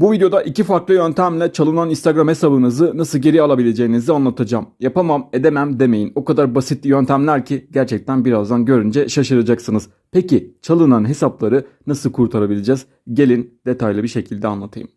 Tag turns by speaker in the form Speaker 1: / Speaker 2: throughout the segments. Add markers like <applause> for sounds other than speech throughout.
Speaker 1: Bu videoda iki farklı yöntemle çalınan Instagram hesabınızı nasıl geri alabileceğinizi anlatacağım. Yapamam, edemem demeyin. O kadar basit yöntemler ki gerçekten birazdan görünce şaşıracaksınız. Peki çalınan hesapları nasıl kurtarabileceğiz? Gelin detaylı bir şekilde anlatayım.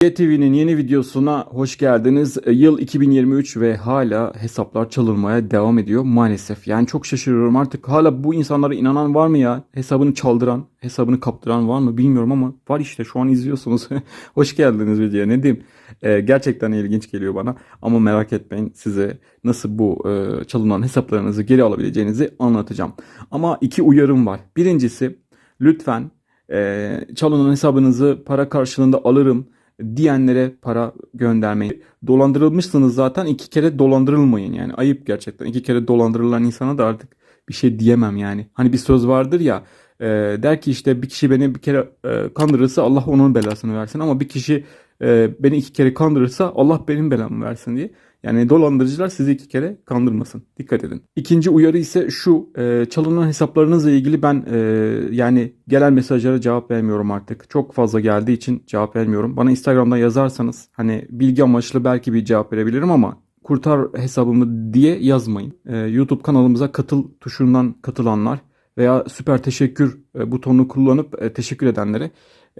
Speaker 1: TV'nin yeni videosuna hoş geldiniz. E, Yıl 2023 ve hala hesaplar çalınmaya devam ediyor maalesef. Yani çok şaşırıyorum artık hala bu insanlara inanan var mı ya? Hesabını çaldıran, hesabını kaptıran var mı bilmiyorum ama var işte şu an izliyorsunuz. <laughs> hoş geldiniz videoya ne diyeyim. E, gerçekten ilginç geliyor bana ama merak etmeyin size nasıl bu e, çalınan hesaplarınızı geri alabileceğinizi anlatacağım. Ama iki uyarım var. Birincisi lütfen e, çalınan hesabınızı para karşılığında alırım diyenlere para göndermeyin. Dolandırılmışsınız zaten iki kere dolandırılmayın yani. Ayıp gerçekten. iki kere dolandırılan insana da artık bir şey diyemem yani. Hani bir söz vardır ya e, der ki işte bir kişi beni bir kere e, kandırırsa Allah onun belasını versin ama bir kişi e, beni iki kere kandırırsa Allah benim belamı versin diye. Yani dolandırıcılar sizi iki kere kandırmasın. Dikkat edin. İkinci uyarı ise şu. E, çalınan hesaplarınızla ilgili ben e, yani gelen mesajlara cevap vermiyorum artık. Çok fazla geldiği için cevap vermiyorum. Bana Instagram'dan yazarsanız hani bilgi amaçlı belki bir cevap verebilirim ama kurtar hesabımı diye yazmayın. E, YouTube kanalımıza katıl tuşundan katılanlar veya süper teşekkür e, butonunu kullanıp e, teşekkür edenlere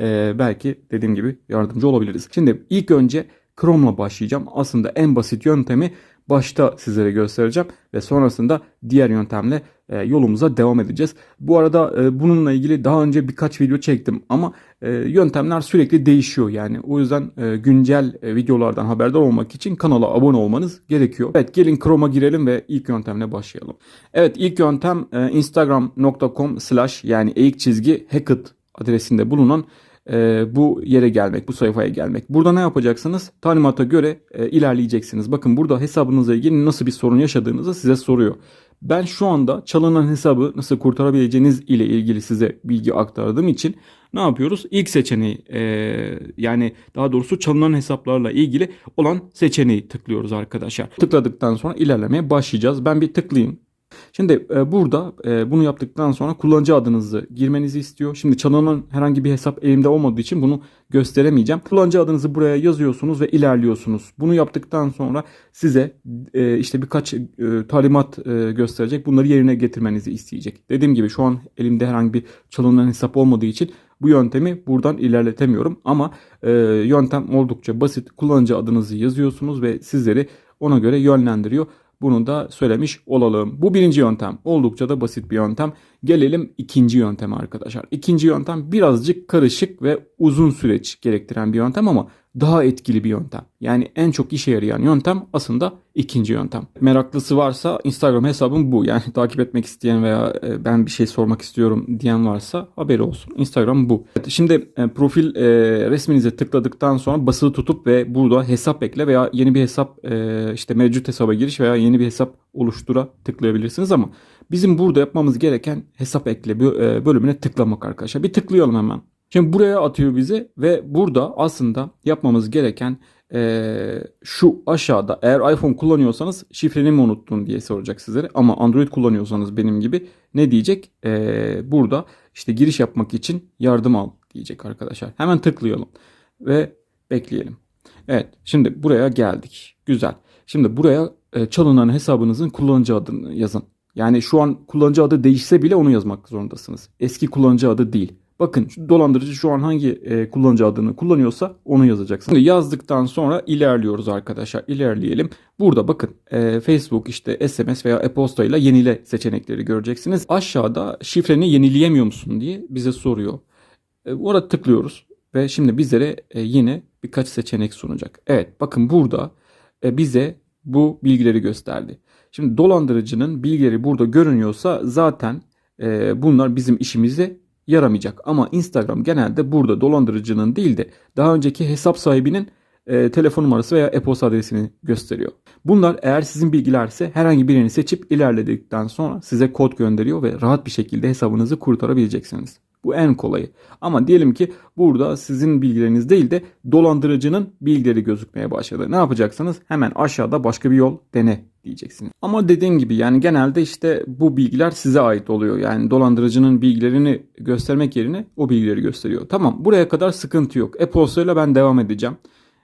Speaker 1: e, belki dediğim gibi yardımcı olabiliriz. Şimdi ilk önce Chrome'la başlayacağım. Aslında en basit yöntemi başta sizlere göstereceğim ve sonrasında diğer yöntemle e, yolumuza devam edeceğiz. Bu arada e, bununla ilgili daha önce birkaç video çektim ama e, yöntemler sürekli değişiyor yani. O yüzden güncel videolardan haberdar olmak için kanala abone olmanız gerekiyor. Evet gelin Chrome'a girelim ve ilk yöntemle başlayalım. Evet ilk yöntem instagram.com slash yani eğik çizgi hackett adresinde bulunan e, bu yere gelmek, bu sayfaya gelmek. Burada ne yapacaksınız? Tanimata göre e, ilerleyeceksiniz. Bakın burada hesabınızla ilgili nasıl bir sorun yaşadığınızı size soruyor. Ben şu anda çalınan hesabı nasıl kurtarabileceğiniz ile ilgili size bilgi aktardığım için ne yapıyoruz? İlk seçeneği e, yani daha doğrusu çalınan hesaplarla ilgili olan seçeneği tıklıyoruz arkadaşlar. Tıkladıktan sonra ilerlemeye başlayacağız. Ben bir tıklayayım. Şimdi e, burada e, bunu yaptıktan sonra kullanıcı adınızı girmenizi istiyor. Şimdi çalınan herhangi bir hesap elimde olmadığı için bunu gösteremeyeceğim. Kullanıcı adınızı buraya yazıyorsunuz ve ilerliyorsunuz. Bunu yaptıktan sonra size e, işte birkaç e, talimat e, gösterecek. Bunları yerine getirmenizi isteyecek. Dediğim gibi şu an elimde herhangi bir çalınan hesap olmadığı için bu yöntemi buradan ilerletemiyorum. Ama e, yöntem oldukça basit. Kullanıcı adınızı yazıyorsunuz ve sizleri ona göre yönlendiriyor. Bunu da söylemiş olalım. Bu birinci yöntem. Oldukça da basit bir yöntem. Gelelim ikinci yönteme arkadaşlar. İkinci yöntem birazcık karışık ve uzun süreç gerektiren bir yöntem ama daha etkili bir yöntem. Yani en çok işe yarayan yöntem aslında ikinci yöntem. Meraklısı varsa Instagram hesabım bu. Yani <laughs> takip etmek isteyen veya e, ben bir şey sormak istiyorum diyen varsa haberi olsun. Instagram bu. Şimdi e, profil e, resminize tıkladıktan sonra basılı tutup ve burada hesap ekle veya yeni bir hesap işte mevcut hesaba giriş veya yeni bir hesap oluştura tıklayabilirsiniz ama bizim burada yapmamız gereken hesap ekle bölümüne tıklamak arkadaşlar. Bir tıklayalım hemen. Şimdi buraya atıyor bizi ve burada aslında yapmamız gereken e, şu aşağıda eğer iPhone kullanıyorsanız şifreni mi unuttun diye soracak sizlere ama Android kullanıyorsanız benim gibi ne diyecek? E, burada işte giriş yapmak için yardım al diyecek arkadaşlar. Hemen tıklayalım ve bekleyelim. Evet şimdi buraya geldik. Güzel. Şimdi buraya e, çalınan hesabınızın kullanıcı adını yazın. Yani şu an kullanıcı adı değişse bile onu yazmak zorundasınız. Eski kullanıcı adı değil. Bakın dolandırıcı şu an hangi e, kullanıcı adını kullanıyorsa onu yazacaksınız. Şimdi yazdıktan sonra ilerliyoruz arkadaşlar. İlerleyelim. Burada bakın e, Facebook işte SMS veya e-posta ile yenile seçenekleri göreceksiniz. Aşağıda şifreni yenileyemiyor musun diye bize soruyor. E, orada tıklıyoruz ve şimdi bizlere e, yine birkaç seçenek sunacak. Evet bakın burada e, bize bu bilgileri gösterdi. Şimdi dolandırıcının bilgileri burada görünüyorsa zaten e, bunlar bizim işimize yaramayacak. Ama Instagram genelde burada dolandırıcının değil de daha önceki hesap sahibinin e, telefon numarası veya e-posta adresini gösteriyor. Bunlar eğer sizin bilgilerse herhangi birini seçip ilerledikten sonra size kod gönderiyor ve rahat bir şekilde hesabınızı kurtarabileceksiniz. Bu en kolayı. Ama diyelim ki burada sizin bilgileriniz değil de dolandırıcının bilgileri gözükmeye başladı. Ne yapacaksınız? Hemen aşağıda başka bir yol dene diyeceksiniz. Ama dediğim gibi yani genelde işte bu bilgiler size ait oluyor. Yani dolandırıcının bilgilerini göstermek yerine o bilgileri gösteriyor. Tamam buraya kadar sıkıntı yok. E-posta ile ben devam edeceğim.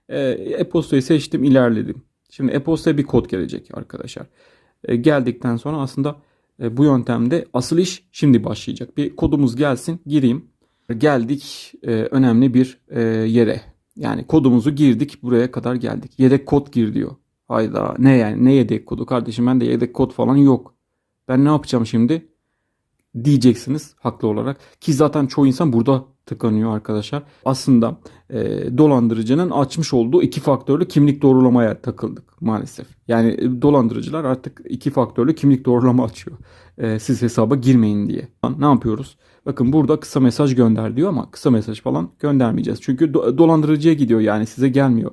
Speaker 1: E, E-postayı seçtim ilerledim. Şimdi e-postaya bir kod gelecek arkadaşlar. E, geldikten sonra aslında bu yöntemde asıl iş şimdi başlayacak. Bir kodumuz gelsin gireyim. Geldik e, önemli bir e, yere. Yani kodumuzu girdik buraya kadar geldik. Yedek kod gir diyor. Hayda ne yani ne yedek kodu kardeşim ben de yedek kod falan yok. Ben ne yapacağım şimdi? Diyeceksiniz haklı olarak. Ki zaten çoğu insan burada tıkanıyor arkadaşlar. Aslında e, dolandırıcının açmış olduğu iki faktörlü kimlik doğrulamaya takıldık maalesef. Yani e, dolandırıcılar artık iki faktörlü kimlik doğrulama açıyor. E, siz hesaba girmeyin diye. Ne yapıyoruz? Bakın burada kısa mesaj gönder diyor ama kısa mesaj falan göndermeyeceğiz. Çünkü do- dolandırıcıya gidiyor yani size gelmiyor.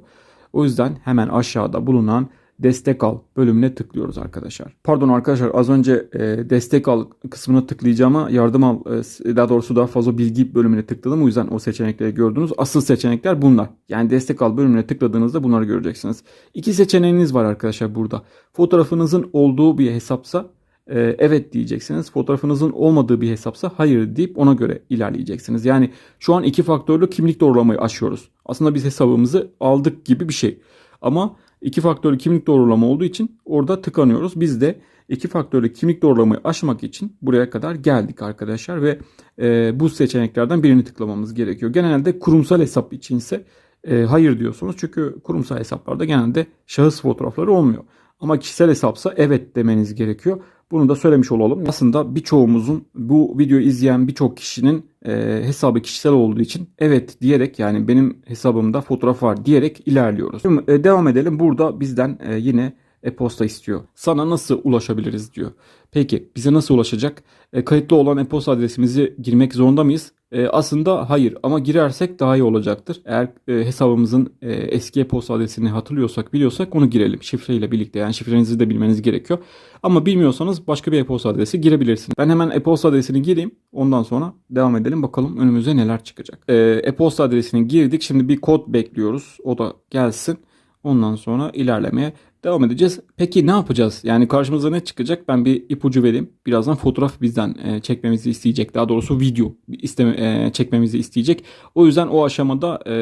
Speaker 1: O yüzden hemen aşağıda bulunan destek al bölümüne tıklıyoruz arkadaşlar. Pardon arkadaşlar az önce e, destek al kısmına tıklayacağıma yardım al e, daha doğrusu daha fazla bilgi bölümüne tıkladım. O yüzden o seçenekleri gördünüz. Asıl seçenekler bunlar. Yani destek al bölümüne tıkladığınızda bunları göreceksiniz. İki seçeneğiniz var arkadaşlar burada. Fotoğrafınızın olduğu bir hesapsa e, evet diyeceksiniz. Fotoğrafınızın olmadığı bir hesapsa hayır deyip ona göre ilerleyeceksiniz. Yani şu an iki faktörlü kimlik doğrulamayı aşıyoruz. Aslında biz hesabımızı aldık gibi bir şey. Ama iki faktörlü kimlik doğrulama olduğu için orada tıkanıyoruz. Biz de iki faktörlü kimlik doğrulamayı aşmak için buraya kadar geldik arkadaşlar ve e, bu seçeneklerden birini tıklamamız gerekiyor. Genelde kurumsal hesap içinse e, hayır diyorsunuz. Çünkü kurumsal hesaplarda genelde şahıs fotoğrafları olmuyor. Ama kişisel hesapsa evet demeniz gerekiyor. Bunu da söylemiş olalım. Aslında birçoğumuzun bu videoyu izleyen birçok kişinin e, hesabı kişisel olduğu için evet diyerek yani benim hesabımda fotoğraf var diyerek ilerliyoruz. Şimdi e, devam edelim. Burada bizden e, yine e-posta istiyor. Sana nasıl ulaşabiliriz diyor. Peki bize nasıl ulaşacak? E, kayıtlı olan e-posta adresimizi girmek zorunda mıyız? E, aslında hayır ama girersek daha iyi olacaktır. Eğer e, hesabımızın e, eski e-posta adresini hatırlıyorsak biliyorsak onu girelim. Şifreyle birlikte yani şifrenizi de bilmeniz gerekiyor. Ama bilmiyorsanız başka bir e-posta adresi girebilirsiniz. Ben hemen e-posta adresini gireyim. Ondan sonra devam edelim bakalım önümüze neler çıkacak. E, e-posta adresini girdik. Şimdi bir kod bekliyoruz. O da gelsin. Ondan sonra ilerlemeye devam edeceğiz. Peki ne yapacağız? Yani karşımıza ne çıkacak? Ben bir ipucu vereyim. Birazdan fotoğraf bizden e, çekmemizi isteyecek. Daha doğrusu video isteme, e, çekmemizi isteyecek. O yüzden o aşamada e,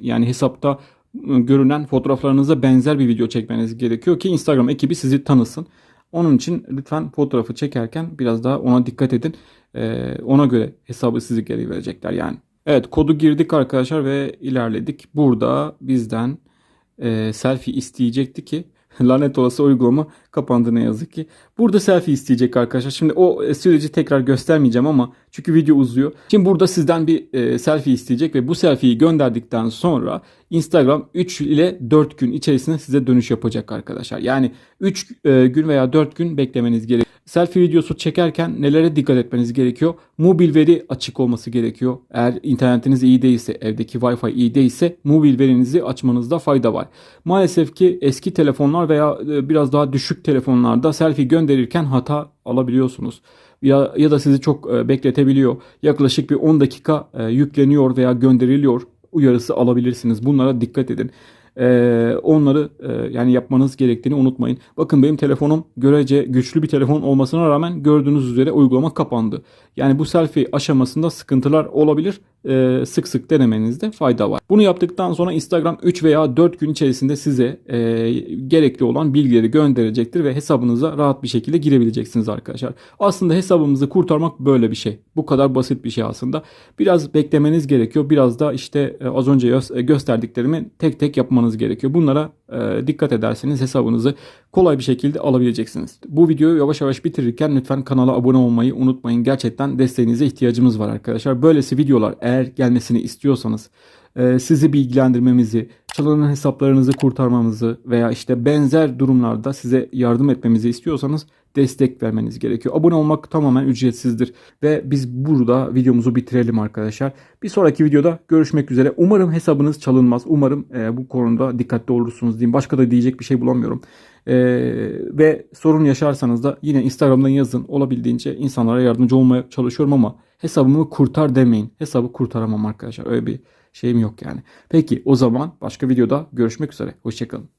Speaker 1: yani hesapta e, görünen fotoğraflarınıza benzer bir video çekmeniz gerekiyor ki Instagram ekibi sizi tanısın. Onun için lütfen fotoğrafı çekerken biraz daha ona dikkat edin. E, ona göre hesabı sizi geri verecekler yani. Evet kodu girdik arkadaşlar ve ilerledik. Burada bizden e, selfie isteyecekti ki lanet olası uygulama kapandı ne yazık ki. Burada selfie isteyecek arkadaşlar. Şimdi o e, süreci tekrar göstermeyeceğim ama çünkü video uzuyor. Şimdi burada sizden bir e, selfie isteyecek ve bu selfie'yi gönderdikten sonra Instagram 3 ile 4 gün içerisinde size dönüş yapacak arkadaşlar. Yani 3 e, gün veya 4 gün beklemeniz gerekiyor. Selfie videosu çekerken nelere dikkat etmeniz gerekiyor? Mobil veri açık olması gerekiyor. Eğer internetiniz iyi değilse, evdeki Wi-Fi iyi değilse mobil verinizi açmanızda fayda var. Maalesef ki eski telefonlar veya e, biraz daha düşük telefonlarda selfie gönderirken hata alabiliyorsunuz. Ya, ya da sizi çok e, bekletebiliyor. Yaklaşık bir 10 dakika e, yükleniyor veya gönderiliyor uyarısı alabilirsiniz. Bunlara dikkat edin. Ee, onları e, yani yapmanız gerektiğini unutmayın. Bakın benim telefonum görece güçlü bir telefon olmasına rağmen gördüğünüz üzere uygulama kapandı. Yani bu selfie aşamasında sıkıntılar olabilir. Ee, sık sık denemenizde fayda var. Bunu yaptıktan sonra Instagram 3 veya 4 gün içerisinde size e, gerekli olan bilgileri gönderecektir ve hesabınıza rahat bir şekilde girebileceksiniz arkadaşlar. Aslında hesabımızı kurtarmak böyle bir şey. Bu kadar basit bir şey aslında. Biraz beklemeniz gerekiyor. Biraz da işte e, az önce gö- gösterdiklerimi tek tek yapmanız gerekiyor. Bunlara e, dikkat ederseniz hesabınızı kolay bir şekilde alabileceksiniz. Bu videoyu yavaş yavaş bitirirken lütfen kanala abone olmayı unutmayın. Gerçekten desteğinize ihtiyacımız var arkadaşlar. Böylesi videolar eğer gelmesini istiyorsanız e, sizi bilgilendirmemizi, çalınan hesaplarınızı kurtarmamızı veya işte benzer durumlarda size yardım etmemizi istiyorsanız destek vermeniz gerekiyor. Abone olmak tamamen ücretsizdir ve biz burada videomuzu bitirelim arkadaşlar. Bir sonraki videoda görüşmek üzere. Umarım hesabınız çalınmaz. Umarım e, bu konuda dikkatli olursunuz diyeyim. Başka da diyecek bir şey bulamıyorum. E, ve sorun yaşarsanız da yine Instagram'dan yazın. Olabildiğince insanlara yardımcı olmaya çalışıyorum ama hesabımı kurtar demeyin. Hesabı kurtaramam arkadaşlar. Öyle bir şeyim yok yani. Peki o zaman başka videoda görüşmek üzere. Hoşçakalın.